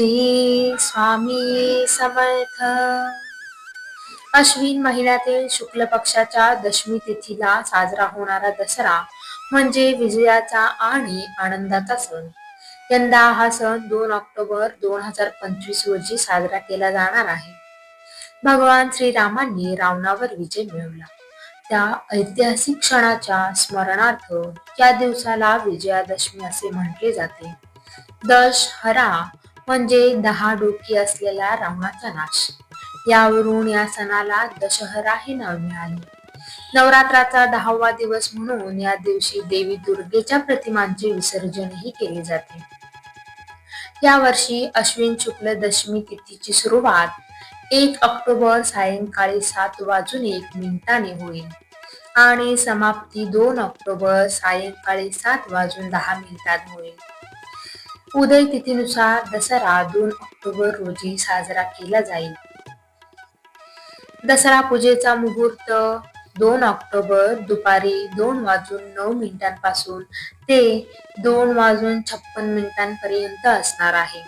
श्री स्वामी समर्थ. अश्विन महिन्यातील शुक्ल पक्षाच्या दशमी तिथीला साजरा होणारा दसरा म्हणजे विजयाचा आणि आनंदाचा सण. यंदा हा सण दोन ऑक्टोबर दोन हजार पंचवीस रोजी साजरा केला जाणार आहे. भगवान श्रीरामांनी रावणावर विजय मिळवला. त्या ऐतिहासिक क्षणाच्या स्मरणार्थ या दिवसाला विजयादशमी असे म्हटले जाते. दश हरा म्हणजे दहा डोकी असलेला रावणाचा नाश. यावरून या सणाला दशहरा हे नाव मिळाले. नवरात्राचा दहावा दिवस म्हणून या दिवशी देवी दुर्गेच्या प्रतिमांचे विसर्जनही केले जाते. या वर्षी अश्विन शुक्ल दशमी तिथीची सुरुवात एक ऑक्टोबर सायंकाळी सात वाजून एक मिनिटाने होईल आणि समाप्ती दोन ऑक्टोबर सायंकाळी सात वाजून दहा मिनिटात होईल. उदय तिथीनुसार दसरा दोन ऑक्टोबर रोजी साजरा केला जाईल. दसरा पूजेचा मुहूर्त दोन ऑक्टोबर दुपारी दोन वाजून नऊ मिनिटांपासून ते दोन वाजून छप्पन मिनिटांपर्यंत असणार आहे.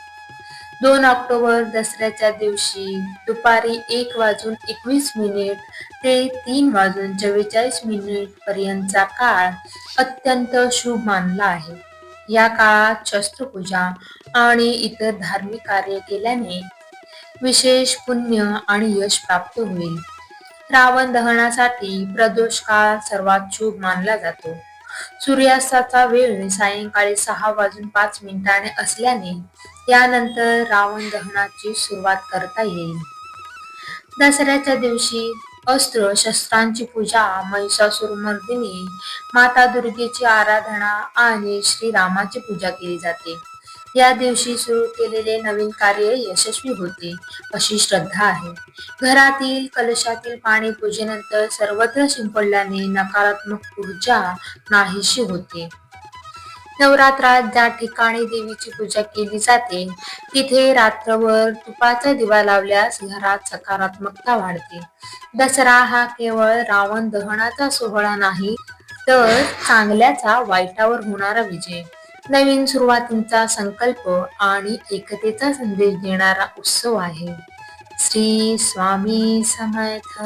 दोन ऑक्टोबर दसऱ्याच्या दिवशी दुपारी एक वाजून एकवीस मिनिट ते तीन वाजून चव्वेचाळीस मिनिट पर्यंतचा काळ अत्यंत शुभ मानला आहे. या काळात शस्त्रपूजा आणि इतर धार्मिक कार्य केल्याने विशेष पुण्य आणि यश प्राप्त होईल. रावण दहनासाठी प्रदोष काळ सर्वात शुभ मानला जातो. सूर्यास्ताचा वेळ सायंकाळी सहा वाजून पाच मिनिटाने असल्याने यानंतर रावण दहनाची सुरुवात करता येईल. दसऱ्याच्या दिवशी अस्त्र शस्त्रांची पूजा महिषासुरमर्दिनी माता दुर्गेची आराधना आणि श्रीरामाची पूजा केली जाते. या दिवशी सुरू केलेले नवीन कार्य यशस्वी होते अशी श्रद्धा आहे. घरातील कलशातील पाणी पूजेनंतर सर्वत्र शिंपडल्याने नकारात्मक ऊर्जा नाहीशी होते. नवरात्रात ज्या ठिकाणी देवीची पूजा केली जाते तिथे रात्रभर तुपाचा दिवा लावल्यास घरात सकारात्मकता वाढते. दसरा हा केवळ रावण दहनाचा सोहळा नाही तर चांगल्याचा वाईटावर होणारा विजय. नवीन सुरुवातींचा संकल्प आणि एकतेचा संदेश देणारा उत्सव आहे. श्री स्वामी समर्थ.